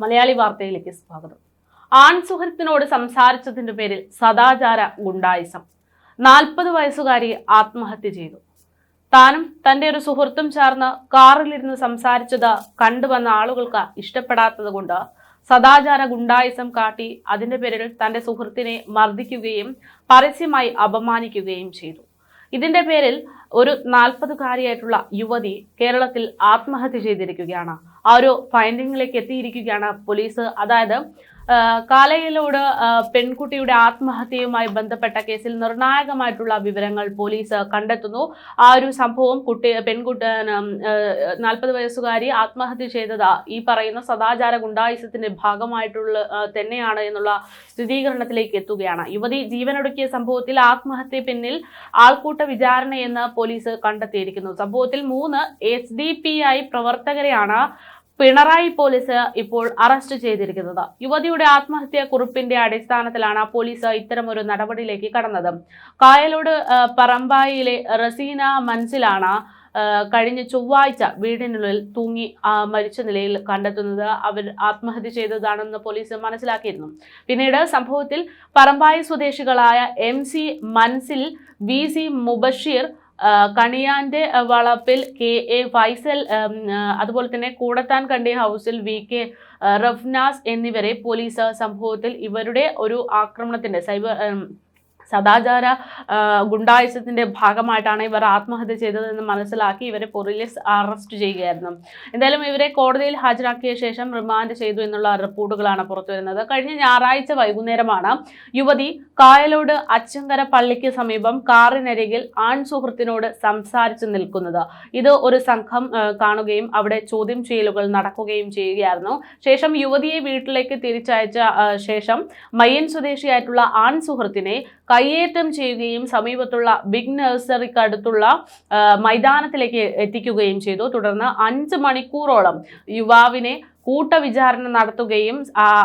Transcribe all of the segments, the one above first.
മലയാളി വാർത്തയിലേക്ക് സ്വാഗതം. ആൺ സുഹൃത്തിനോട് സംസാരിച്ചതിന്റെ പേരിൽ സദാചാര ഗുണ്ടായിസം. നാൽപ്പത് വയസ്സുകാരി ആത്മഹത്യ ചെയ്തു. താനും തന്റെ ഒരു സുഹൃത്തും ചേർന്ന് കാറിലിരുന്ന് സംസാരിച്ചത് കണ്ടുവന്ന ആളുകൾക്ക് ഇഷ്ടപ്പെടാത്തത് കൊണ്ട് സദാചാര ഗുണ്ടായിസം കാട്ടി അതിന്റെ പേരിൽ തന്റെ സുഹൃത്തിനെ മർദ്ദിക്കുകയും പരസ്യമായി അപമാനിക്കുകയും ചെയ്തു. ഇതിന്റെ പേരിൽ ഒരു നാൽപ്പതുകാരിയായിട്ടുള്ള യുവതി കേരളത്തിൽ ആത്മഹത്യ ചെയ്തിരിക്കുകയാണ്. ആ ഒരു ഫൈൻഡിങ്ങിലേക്ക് എത്തിയിരിക്കുകയാണ് പോലീസ് അതായത് കാലയിലോട് പെൺകുട്ടിയുടെ ആത്മഹത്യയുമായി ബന്ധപ്പെട്ട കേസിൽ നിർണായകമായിട്ടുള്ള വിവരങ്ങൾ പോലീസ് കണ്ടെത്തുന്നു. ആ ഒരു സംഭവം കുട്ടി പെൺകുട്ടി നാൽപ്പത് വയസ്സുകാരി ആത്മഹത്യ ചെയ്തത് ഈ പറയുന്ന സദാചാര ഗുണ്ടായുസത്തിന്റെ ഭാഗമായിട്ടുള്ള തന്നെയാണ് എന്നുള്ള സ്ഥിരീകരണത്തിലേക്ക് എത്തുകയാണ്. യുവതി ജീവനൊടുക്കിയ സംഭവത്തിൽ ആത്മഹത്യ പിന്നിൽ ആൾക്കൂട്ട വിചാരണയെന്ന് പോലീസ് കണ്ടെത്തിയിരിക്കുന്നു. സംഭവത്തിൽ മൂന്ന് എസ് ഡി പി ഐ പ്രവർത്തകരെയാണ് പിണറായി പോലീസ് ഇപ്പോൾ അറസ്റ്റ് ചെയ്തിരിക്കുന്നത്. യുവതിയുടെ ആത്മഹത്യാ കുറിപ്പിന്റെ അടിസ്ഥാനത്തിലാണ് പോലീസ് ഇത്തരമൊരു നടപടിയിലേക്ക് കടന്നത്. കായലോട് പറമ്പായിലെ റസീന മൻസിലാണ് കഴിഞ്ഞ ചൊവ്വാഴ്ച വീടിനുള്ളിൽ തൂങ്ങി മരിച്ച നിലയിൽ കണ്ടെത്തുന്നത് അവർ ആത്മഹത്യ ചെയ്തതാണെന്ന് പോലീസ് മനസ്സിലാക്കിയിരുന്നു. പിന്നീട് സംഭവത്തിൽ പറമ്പായി സ്വദേശികളായ M C Manzil V C Mubasheer കണിയാന്റെ വളപ്പിൽ കെ എ ഫൈസൽ അതുപോലെ തന്നെ കൂടത്താൻ കണ്ടി ഹൗസിൽ വി കെ റഫ്നാസ് എന്നിവരെ പോലീസ് സംഭവത്തിൽ ഇവരുടെ ഒരു ആക്രമണത്തിന്റെ സൈബർ സദാചാര ഗുണ്ടായുസത്തിന്റെ ഭാഗമായിട്ടാണ് ഇവർ ആത്മഹത്യ ചെയ്തതെന്ന് മനസ്സിലാക്കി ഇവരെ പോലീസ് അറസ്റ്റ് ചെയ്യുകയായിരുന്നു. എന്തായാലും ഇവരെ കോടതിയിൽ ഹാജരാക്കിയ ശേഷം റിമാൻഡ് ചെയ്തു എന്നുള്ള റിപ്പോർട്ടുകളാണ് പുറത്തുവരുന്നത് കഴിഞ്ഞ ഞായറാഴ്ച വൈകുന്നേരമാണ് യുവതി കായലോട് അച്ചങ്കര പള്ളിക്ക് സമീപം കാറിനരികിൽ ആൺ സുഹൃത്തിനോട് സംസാരിച്ചു നിൽക്കുന്നത്. ഇത് ഒരു സംഘം കാണുകയും അവിടെ ചോദ്യം ചെയ്യലുകൾ നടക്കുകയും ചെയ്യുകയായിരുന്നു. ശേഷം യുവതിയെ വീട്ടിലേക്ക് തിരിച്ചയച്ച ശേഷം മയ്യൻ സ്വദേശിയായിട്ടുള്ള ആൺ സുഹൃത്തിനെ കയ്യേറ്റം ചെയ്യുകയും സമീപത്തുള്ള ബിഗ് നഴ്സറിക്ക് അടുത്തുള്ള മൈതാനത്തിലേക്ക് എത്തിക്കുകയും ചെയ്തു. തുടർന്ന് അഞ്ച് മണിക്കൂറോളം യുവാവിനെ കൂട്ടവിചാരണ നടത്തുകയും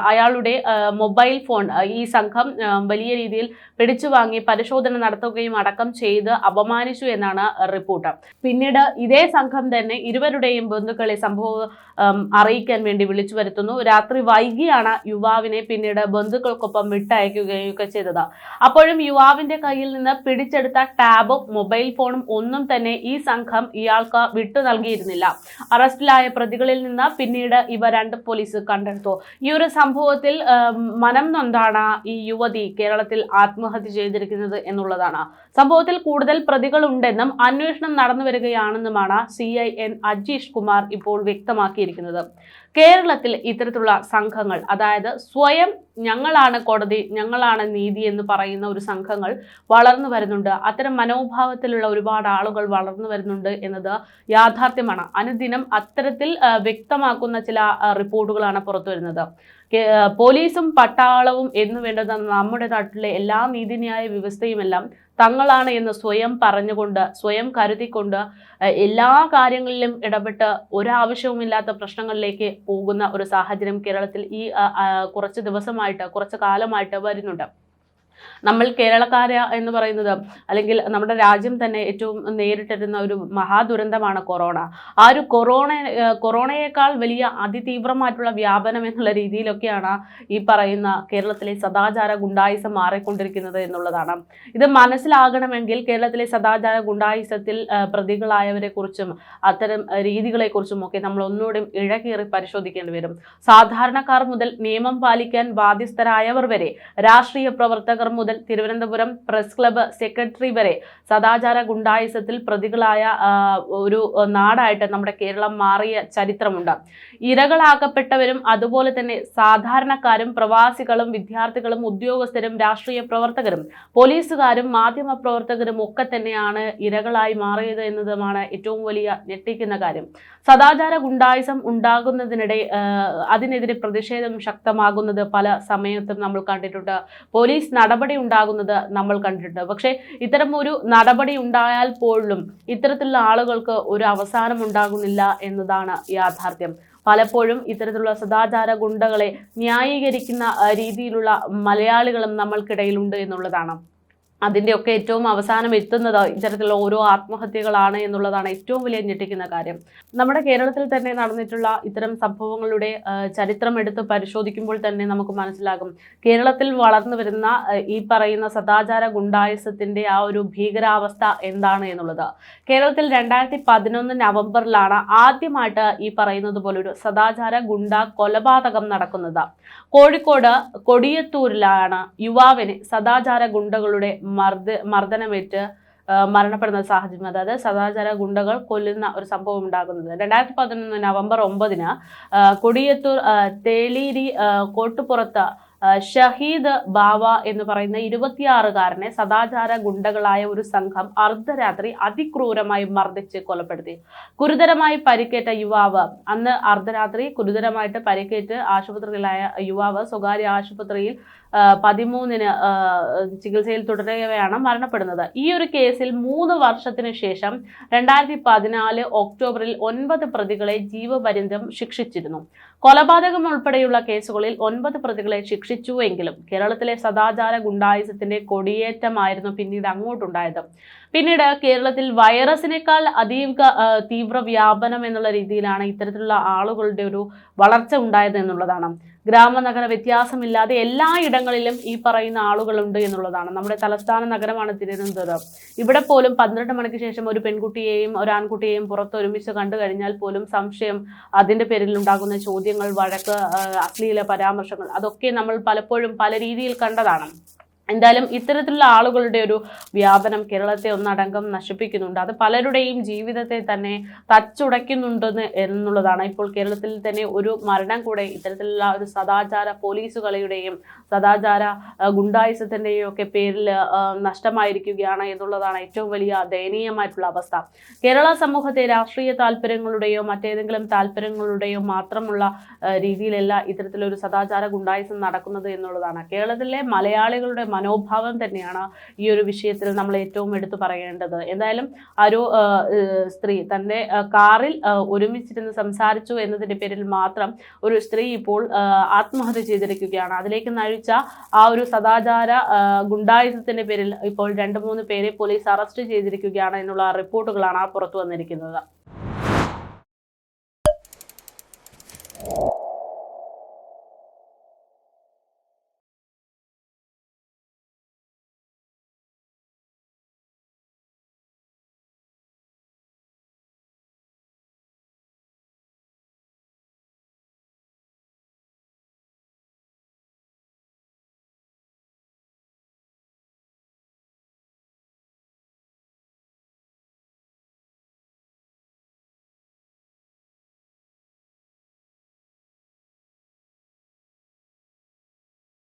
അയാളുടെ മൊബൈൽ ഫോൺ ഈ സംഘം വലിയ രീതിയിൽ പിടിച്ചു വാങ്ങി പരിശോധന നടത്തുകയും അടക്കം ചെയ്ത് അപമാനിച്ചു എന്നാണ് റിപ്പോർട്ട്. പിന്നീട് ഇതേ സംഘം തന്നെ ഇരുവരുടെയും ബന്ധുക്കളെ സംഭവം അറിയിക്കാൻ വേണ്ടി വിളിച്ചു വരുത്തുന്നു. രാത്രി വൈകിയാണ് യുവാവിനെ പിന്നീട് ബന്ധുക്കൾക്കൊപ്പം വിട്ടയക്കുകയും ഒക്കെ ചെയ്തത്. അപ്പോഴും യുവാവിന്റെ കയ്യിൽ നിന്ന് പിടിച്ചെടുത്ത ടാബും മൊബൈൽ ഫോണും ഒന്നും തന്നെ ഈ സംഘം ഇയാൾക്ക് വിട്ടു നൽകിയിരുന്നില്ല. അറസ്റ്റിലായ പ്രതികളിൽ നിന്ന് പിന്നീട് രണ്ട് പോലീസ് കണ്ടെടുത്തു. ഈ ഒരു സംഭവത്തിൽ മനം നൊന്താണ് ഈ യുവതി കേരളത്തിൽ ആത്മഹത്യ ചെയ്തിരിക്കുന്നത് എന്നുള്ളതാണ്. സംഭവത്തിൽ കൂടുതൽ പ്രതികളുണ്ടെന്നും അന്വേഷണം നടന്നു വരികയാണെന്നുമാണ് C I N Ajeesh Kumar ഇപ്പോൾ വ്യക്തമാക്കിയിരിക്കുന്നത്. കേരളത്തിൽ ഇത്തരത്തിലുള്ള സംഘങ്ങൾ അതായത് സ്വയം ഞങ്ങളാണ് കോടതി ഞങ്ങളാണ് നീതി എന്ന് പറയുന്ന ഒരു സംഘങ്ങൾ വളർന്നു വരുന്നുണ്ട്. അത്തരം മനോഭാവത്തിലുള്ള ഒരുപാട് ആളുകൾ വളർന്നു വരുന്നുണ്ട് എന്നത് യാഥാർത്ഥ്യമാണ്. അനുദിനം അത്തരത്തിൽ വ്യക്തമാക്കുന്ന ചില റിപ്പോർട്ടുകളാണ് പുറത്തു വരുന്നത്. പോലീസും പട്ടാളവും എന്ന് വേണ്ടത് നമ്മുടെ നാട്ടിലെ എല്ലാ നീതിന്യായ വ്യവസ്ഥയുമെല്ലാം തങ്ങളാണ് എന്ന് സ്വയം പറഞ്ഞുകൊണ്ട് സ്വയം കരുതിക്കൊണ്ട് എല്ലാ കാര്യങ്ങളിലും ഇടപെട്ട് ഒരാവശ്യവുമില്ലാത്ത പ്രശ്നങ്ങളിലേക്ക് പോകുന്ന ഒരു സാഹചര്യം കേരളത്തിൽ ഈ കുറച്ച് ദിവസമായിട്ട് കുറച്ച് കാലമായിട്ട് വരുന്നുണ്ട്. നമ്മൾ കേരളക്കാര എന്ന് പറയുന്നത് അല്ലെങ്കിൽ നമ്മുടെ രാജ്യം തന്നെ ഏറ്റവും നേരിട്ടിരുന്ന ഒരു മഹാദുരന്തമാണ് കൊറോണ. ആ ഒരു കൊറോണ കൊറോണയേക്കാൾ വലിയ അതിതീവ്രമായിട്ടുള്ള വ്യാപനം എന്നുള്ള രീതിയിലൊക്കെയാണ് ഈ പറയുന്ന കേരളത്തിലെ സദാചാര ഗുണ്ടായിസം മാറിക്കൊണ്ടിരിക്കുന്നത് എന്നുള്ളതാണ്. ഇത് മനസ്സിലാകണമെങ്കിൽ കേരളത്തിലെ സദാചാര ഗുണ്ടായിസത്തിൽ പ്രതികളായവരെ കുറിച്ചും അത്തരം രീതികളെക്കുറിച്ചും ഒക്കെ നമ്മൾ ഒന്നുകൂടി ഇഴകീറി പരിശോധിക്കേണ്ടി വരും. സാധാരണക്കാർ മുതൽ നിയമം പാലിക്കാൻ ബാധ്യസ്ഥരായവർ വരെ രാഷ്ട്രീയ പ്രവർത്തകർ മുതൽ തിരുവനന്തപുരം പ്രസ് ക്ലബ് സെക്രട്ടറി വരെ സദാചാര ഗുണ്ടായുസത്തിൽ പ്രതികളായ ഒരു നാടായിട്ട് നമ്മുടെ കേരളം മാറിയ ചരിത്രമുണ്ട്. ഇരകളാക്കപ്പെട്ടവരും അതുപോലെ തന്നെ സാധാരണക്കാരും പ്രവാസികളും വിദ്യാർത്ഥികളും ഉദ്യോഗസ്ഥരും രാഷ്ട്രീയ പ്രവർത്തകരും പോലീസുകാരും മാധ്യമ പ്രവർത്തകരും ഒക്കെ തന്നെയാണ് ഇരകളായി മാറിയത് എന്നതുമാണ് ഏറ്റവും വലിയ ഞെട്ടിക്കുന്ന കാര്യം. സദാചാര ഗുണ്ടായുസം ഉണ്ടാകുന്നതിനിടെ അതിനെതിരെ പ്രതിഷേധം ശക്തമാകുന്നത് പല സമയത്തും നമ്മൾ കണ്ടിട്ടുണ്ട്. പോലീസ് നടപടി ഉണ്ടാകുന്നത് നമ്മൾ കണ്ടിട്ടുണ്ട്. പക്ഷേ ഇത്തരം ഒരു നടപടി ഉണ്ടായാൽ പോലും ഇത്തരത്തിലുള്ള ആളുകൾക്ക് ഒരു അവസാനം ഉണ്ടാകുന്നില്ല എന്നതാണ് യാഥാർത്ഥ്യം. പലപ്പോഴും ഇത്തരത്തിലുള്ള സദാചാര ഗുണ്ടകളെ ന്യായീകരിക്കുന്ന രീതിയിലുള്ള മലയാളികളും നമ്മൾക്കിടയിലുണ്ട് എന്നുള്ളതാണ്. അതിന്റെയൊക്കെ ഏറ്റവും അവസാനം എത്തുന്നത് ഇത്തരത്തിലുള്ള ഓരോ ആത്മഹത്യകളാണ് എന്നുള്ളതാണ് ഏറ്റവും വലിയ ഞെട്ടിക്കുന്ന കാര്യം. നമ്മുടെ കേരളത്തിൽ തന്നെ നടന്നിട്ടുള്ള ഇത്തരം സംഭവങ്ങളുടെ ചരിത്രം എടുത്ത് പരിശോധിക്കുമ്പോൾ തന്നെ നമുക്ക് മനസ്സിലാകും. കേരളത്തിൽ വളർന്നു വരുന്ന ഈ പറയുന്ന സദാചാര ഗുണ്ടായസത്തിന്റെ ആ ഒരു ഭീകരാവസ്ഥ എന്താണ് എന്നുള്ളത്. കേരളത്തിൽ രണ്ടായിരത്തി പതിനൊന്ന് നവംബറിലാണ് ആദ്യമായിട്ട് ഈ പറയുന്നത് പോലെ ഒരു സദാചാര ഗുണ്ട കൊലപാതകം നടക്കുന്നത്. കോഴിക്കോട് കൊടിയത്തൂരിലാണ് യുവാവിനെ സദാചാര ഗുണ്ടകളുടെ മർദ്ദ മർദ്ദനമേറ്റ് മരണപ്പെടുന്ന സാഹചര്യം. അതായത് സദാചാര ഗുണ്ടകൾ കൊല്ലുന്ന ഒരു സംഭവം ഉണ്ടാകുന്നത്. രണ്ടായിരത്തി പതിനൊന്ന് നവംബർ ഒമ്പതിന് കൊടിയത്തൂർ തേലീരി കോട്ടുപുറത്ത് ഷഹീദ് ബാവ എന്ന് പറയുന്ന ഇരുപത്തിയാറുകാരനെ സദാചാര ഗുണ്ടകളായ ഒരു സംഘം അർദ്ധരാത്രി അതിക്രൂരമായി മർദ്ദിച്ച് കൊലപ്പെടുത്തി. ഗുരുതരമായി പരിക്കേറ്റ യുവാവ് അന്ന് അർദ്ധരാത്രി ഗുരുതരമായിട്ട് പരിക്കേറ്റ് ആശുപത്രിയിലായ യുവാവ് സ്വകാര്യ ആശുപത്രിയിൽ പതിമൂന്നിന് ചികിത്സയിൽ തുടരുകയാണ് മരണപ്പെടുന്നത്. ഈ ഒരു കേസിൽ മൂന്ന് വർഷത്തിന് ശേഷം രണ്ടായിരത്തി പതിനാല് ഒക്ടോബറിൽ ഒൻപത് പ്രതികളെ ജീവപര്യന്തം ശിക്ഷിച്ചിരുന്നു. കൊലപാതകം ഉൾപ്പെടെയുള്ള കേസുകളിൽ ഒൻപത് പ്രതികളെ ശിക്ഷിച്ചുവെങ്കിലും കേരളത്തിലെ സദാചാര ഗുണ്ടായുസത്തിന്റെ കൊടിയേറ്റമായിരുന്നു പിന്നീട് അങ്ങോട്ടുണ്ടായത്. പിന്നീട് കേരളത്തിൽ വൈറസിനേക്കാൾ അതീവ തീവ്ര വ്യാപനം എന്നുള്ള രീതിയിലാണ് ഇത്തരത്തിലുള്ള ആളുകളുടെ ഒരു വളർച്ച ഉണ്ടായത് എന്നുള്ളതാണ്. ഗ്രാമനഗര വ്യത്യാസമില്ലാതെ എല്ലാ ഇടങ്ങളിലും ഈ പറയുന്ന ആളുകളുണ്ട് എന്നുള്ളതാണ്. നമ്മുടെ തലസ്ഥാന നഗരമാണ് തിരുവനന്തപുരം. ഇവിടെ പോലും പന്ത്രണ്ട് മണിക്ക് ശേഷം ഒരു പെൺകുട്ടിയെയും ഒരു ആൺകുട്ടിയെയും പുറത്ത് ഒരുമിച്ച് കണ്ടു കഴിഞ്ഞാൽ പോലും സംശയം അതിന്റെ പേരിൽ ഉണ്ടാകുന്ന ചോദ്യങ്ങൾ വഴക്ക് അശ്ലീല പരാമർശങ്ങൾ അതൊക്കെ നമ്മൾ പലപ്പോഴും പല രീതിയിൽ കണ്ടതാണ്. എന്തായാലും ഇത്തരത്തിലുള്ള ആളുകളുടെ ഒരു വ്യാപനം കേരളത്തെ ഒന്നടങ്കം നശിപ്പിക്കുന്നുണ്ട്. അത് പലരുടെയും ജീവിതത്തെ തന്നെ തച്ചുടയ്ക്കുന്നുണ്ടെന്ന് എന്നുള്ളതാണ്. ഇപ്പോൾ കേരളത്തിൽ തന്നെ ഒരു മരണം കൂടെ ഇത്തരത്തിലുള്ള ഒരു സദാചാര പോലീസുകളുടെയും സദാചാര ഗുണ്ടായുസത്തിന്റെയും ഒക്കെ പേരിൽ നഷ്ടമായിരിക്കുകയാണ് എന്നുള്ളതാണ് ഏറ്റവും വലിയ ദയനീയമായിട്ടുള്ള അവസ്ഥ. കേരള സമൂഹത്തെ രാഷ്ട്രീയ താല്പര്യങ്ങളുടെയോ മറ്റേതെങ്കിലും താല്പര്യങ്ങളുടെയോ മാത്രമുള്ള രീതിയിലല്ല ഇത്തരത്തിലൊരു സദാചാര ഗുണ്ടായുസം നടക്കുന്നത് എന്നുള്ളതാണ്. കേരളത്തിലെ മലയാളികളുടെ മനോഭാവം തന്നെയാണ് ഈ ഒരു വിഷയത്തിൽ നമ്മൾ ഏറ്റവും എടുത്തു പറയേണ്ടത്. എന്തായാലും ആ ഒരു സ്ത്രീ തന്റെ കാറിൽ ഒരുമിച്ചിരുന്ന് സംസാരിച്ചു എന്നതിന്റെ പേരിൽ മാത്രം ഒരു സ്ത്രീ ഇപ്പോൾ ആത്മഹത്യ ചെയ്തിരിക്കുകയാണ്. അതിലേക്ക് നയിച്ച ആ ഒരു സദാചാര ഗുണ്ടായുധത്തിന്റെ പേരിൽ ഇപ്പോൾ രണ്ട് മൂന്ന് പേരെ പോലീസ് അറസ്റ്റ് ചെയ്തിരിക്കുകയാണ് എന്നുള്ള റിപ്പോർട്ടുകളാണ് പുറത്തു വന്നിരിക്കുന്നത്.